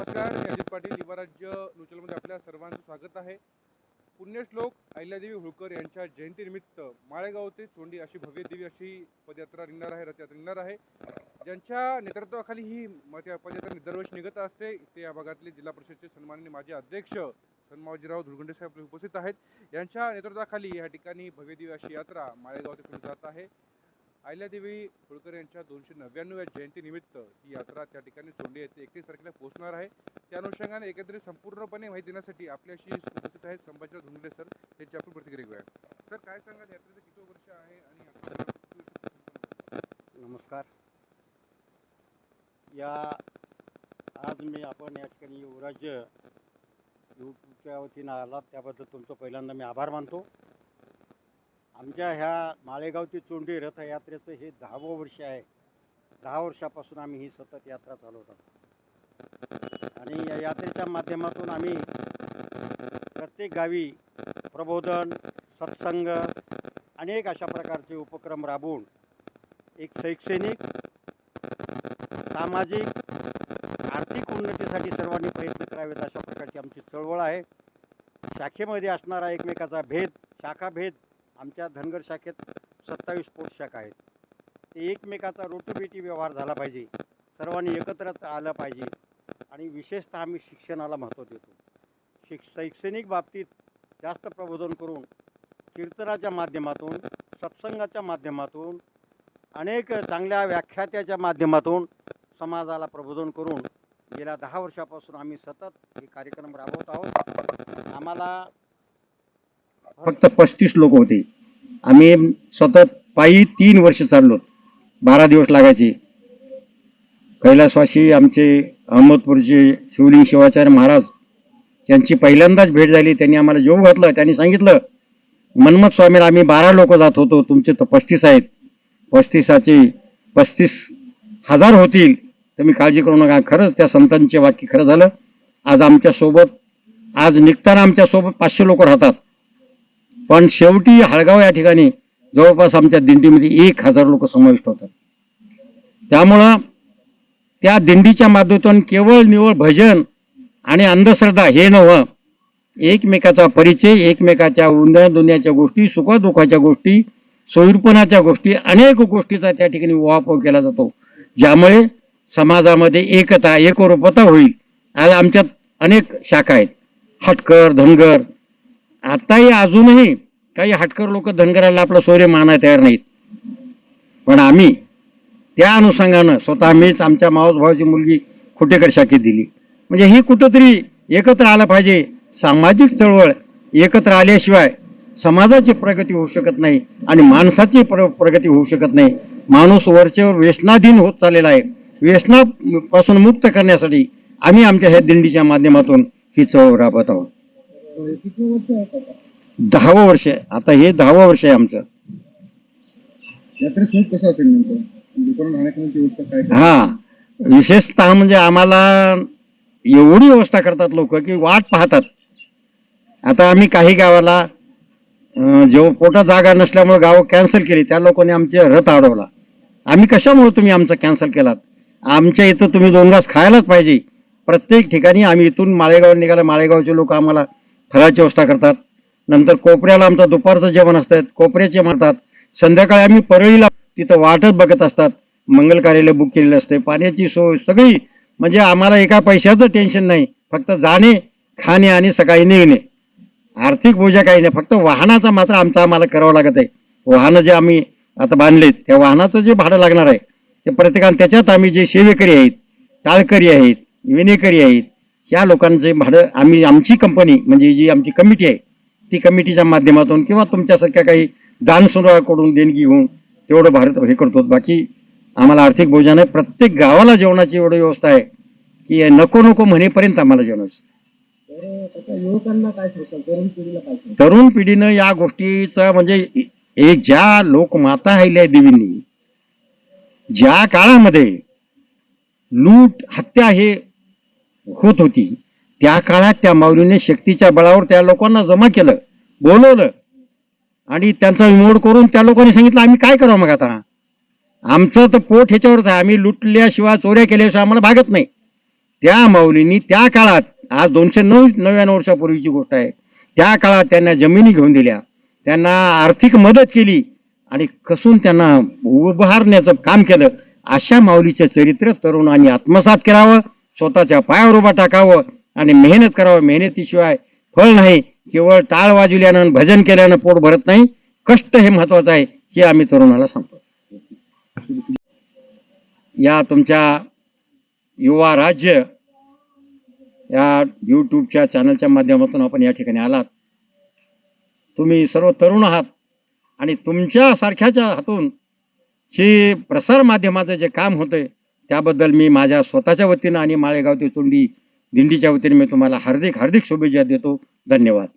नमस्कार मी अजित पाटील युवराज्य न्यूचलमध्ये आपल्या सर्वांचं स्वागत आहे. पुण्यश्लोक अहिल्यादेवी होळकर यांच्या जयंतीनिमित्त माळेगाव ते चोंडी अशी भव्य अशी पदयात्रा निघणार आहे रथयात्रा निघणार आहे. ज्यांच्या नेतृत्वाखाली ही पदयात्रा दरवर्षी निघत असते ते या भागातले जिल्हा परिषदचे सन्माननीय माजी अध्यक्ष सन्मावजीराव धुळगुंडे साहेब उपस्थित आहेत. यांच्या नेतृत्वाखाली या ठिकाणी भव्य अशी यात्रा माळेगाव ते जात आहे. अहिल्यादेवी होळकर यांच्या दोनशे नव्याण्णव्या जयंतीनिमित्त ही यात्रा त्या ठिकाणी चोंडी येथे एकतीस तारखेला पोहोचणार आहे. त्या अनुषंगाने एकत्रित संपूर्णपणे माहिती देण्यासाठी आपल्याशी उपस्थित आहेत संभाजी धुंगले सर. त्यांची आपण प्रतिक्रिया घेऊया. सर काय सांगाल? यात्रेचं किती वर्ष आहे आणि नमस्कार. या आज मी आपण या ठिकाणी युवराज्य यूट्यूबच्या वतीनं आला त्याबद्दल तुमचं पहिल्यांदा मी आभार मानतो. आमच्या ह्या माळेगावची चोंडी रथयात्रेचं हे दहावं वर्ष आहे. दहा वर्षापासून आम्ही ही सतत यात्रा चालवतो आणि या यात्रेच्या माध्यमातून आम्ही प्रत्येक गावी प्रबोधन सत्संग अनेक अशा प्रकारचे उपक्रम राबवून एक शैक्षणिक सामाजिक आर्थिक उन्नतीसाठी सर्वांनी प्रयत्न करावेत अशा प्रकारची आमची चळवळ आहे. शाखेमध्ये असणारा एकमेकाचा भेद शाखाभेद आमच्या धनगर शाखेत सत्तावीस पोट शाखा आहेत. ते एकमेकाचा रोटीबेटी व्यवहार झाला पाहिजे. सर्वांनी एकत्र आलं पाहिजे. आणि विशेषतः आम्ही शिक्षणाला महत्त्व देतो. शिक शैक्षणिक बाबतीत जास्त प्रबोधन करून कीर्तनाच्या माध्यमातून सत्संगाच्या माध्यमातून अनेक चांगल्या व्याख्यात्याच्या माध्यमातून समाजाला प्रबोधन करून गेल्या दहा वर्षापासून आम्ही सतत हे कार्यक्रम राबवत आहोत. आम्हाला फक्त पस्तीस लोक होते. आम्ही सतत पायी तीन वर्ष चाललो. बारा दिवस लागायचे. कैलासवासी आमचे अहमदपूरचे शिवलिंग शिवाचार्य महाराज यांची पहिल्यांदाच भेट झाली. त्यांनी आम्हाला जेव घातलं. त्यांनी सांगितलं मन्मथ स्वामीला आम्ही बारा लोक जात होतो. तुमचे तर पस्तीस आहेत. पस्तीसाचे पस्तीस हजार होतील. तुम्ही काळजी करू नका. खरंच त्या संतांचे वाक्य खरं झालं. आज आमच्यासोबत आज निघताना आमच्यासोबत पाचशे लोक राहतात. पण शेवटी हळगाव या ठिकाणी जवळपास आमच्या दिंडीमध्ये एक हजार लोक समाविष्ट होतात. त्यामुळं त्या दिंडीच्या माध्यमातून केवळ निवळ भजन आणि अंधश्रद्धा हे नव्हं एकमेकाचा परिचय एकमेकाच्या उन्या दुन्याच्या गोष्टी सुखदुःखाच्या गोष्टी सोयीरपणाच्या गोष्टी अनेक गोष्टीचा त्या ठिकाणी वापर केला जातो. ज्यामुळे समाजामध्ये एकता एकरूपता होईल. आज आमच्यात अनेक शाखा आहेत. हटकर धनगर आताही अजूनही काही हटकर लोक धनगराला आपलं सोयरे मानायला तयार नाहीत. पण आम्ही त्या अनुषंगानं स्वतः मीच आमच्या मावस भावाची मुलगी खुटेकर शाखेत दिली. म्हणजे ही कुठंतरी एकत्र आलं पाहिजे. सामाजिक चळवळ एकत्र आल्याशिवाय समाजाची प्रगती होऊ शकत नाही आणि माणसाची प्र प्रगती होऊ शकत नाही. माणूस वरचेवर व्यसनाधीन होत चाललेला आहे. व्यसनापासून मुक्त करण्यासाठी आम्ही आमच्या ह्या दिंडीच्या माध्यमातून ही चळवळ राबत आहोत. दहावं वर्ष आहे. आता हे दहावं वर्ष आहे आमचं. हा. विशेषतः म्हणजे आम्हाला एवढी व्यवस्था करतात लोक की वाट पाहतात. आता आम्ही काही गावाला जेव्हा पोटात जागा नसल्यामुळे गाव कॅन्सल केली त्या लोकांनी आमचे रथ अडवला. आम्ही कशामुळे तुम्ही आमचं कॅन्सल केलात? आमच्या इथं तुम्ही दोन घास खायलाच पाहिजे. प्रत्येक ठिकाणी आम्ही इथून माळेगाव निघाला माळेगावचे लोक आम्हाला फराळाची व्यवस्था करतात. नंतर कोपऱ्याला आमचं दुपारचं जेवण असतात कोपऱ्याचे म्हणतात संध्याकाळी आम्ही परळीला तिथं वाटच बघत असतात. मंगल कार्यालय बुक केलेलं असते. पाण्याची सोय सगळी. म्हणजे आम्हाला एका पैशाचं टेन्शन नाही. फक्त जाणे खाणे आणि सकाळी निघणे. आर्थिक बोजा काही नाही. फक्त वाहनाचा मात्र आमचा आम्हाला करावं लागत आहे. वाहनं जे आम्ही आता बांधलेत त्या वाहनाचं जे भाडं लागणार आहे ते प्रत्येकाने त्याच्यात आम्ही जे सेवेकरी आहेत टाळकरी आहेत विनेकरी आहेत या लोकांचे भाडं आम्ही आमची कंपनी म्हणजे जी आमची कमिटी आहे ती कमिटीच्या माध्यमातून किंवा तुमच्यासारख्या काही दानसुराकडून देणगी घेऊन तेवढं भारत हे करतो. बाकी आम्हाला आर्थिक बोजा नाही प्रत्येक गावाला जेवणाची एवढी व्यवस्था आहे की नको नको म्हणेपर्यंत आम्हाला जेवण तरुण पिढीनं या गोष्टीचा म्हणजे एक ज्या लोकमाता आहे देवींनी ज्या काळामध्ये लूट हत्या हे होत होती. त्या काळात त्या माऊलीने शक्तीच्या बळावर त्या लोकांना जमा केलं बोलवलं. आणि त्यांचा विमोड करून त्या लोकांनी सांगितलं आम्ही काय करावं मग आता? आमचं तर पोट ह्याच्यावरच आहे. आम्ही लुटल्याशिवाय चोऱ्या केल्याशिवाय आम्हाला भागत नाही. त्या माऊलींनी त्या काळात आज दोनशे नऊ नव्याण्णव वर्षापूर्वीची गोष्ट आहे. त्या काळात त्यांना जमिनी घेऊन दिल्या. त्यांना आर्थिक मदत केली आणि कसून त्यांना उभारण्याचं काम केलं. अशा माऊलीचं चरित्र तरुणांनी आत्मसात करावं. स्वतःच्या पायावर उभा टाकावं आणि मेहनत करावं. मेहनतीशिवाय फळ नाही. केवळ टाळ वाजवल्यानं भजन केल्यानं पोट भरत नाही. कष्ट हे महत्वाचं आहे हे आम्ही तरुणाला सांगतो. या तुमच्या युवा राज्य या यूट्यूबच्या चॅनलच्या माध्यमातून आपण या ठिकाणी आलात. तुम्ही सर्व तरुण आहात आणि तुमच्या सारख्याच्या हातून हे प्रसार माध्यमाचं जे काम होतंय त्याबद्दल मी माझ्या स्वतःच्या वतीनं आणि माळेगाव ते चोंडी दिंडीच्या वतीने मी तुम्हाला हार्दिक हार्दिक शुभेच्छा देतो. धन्यवाद.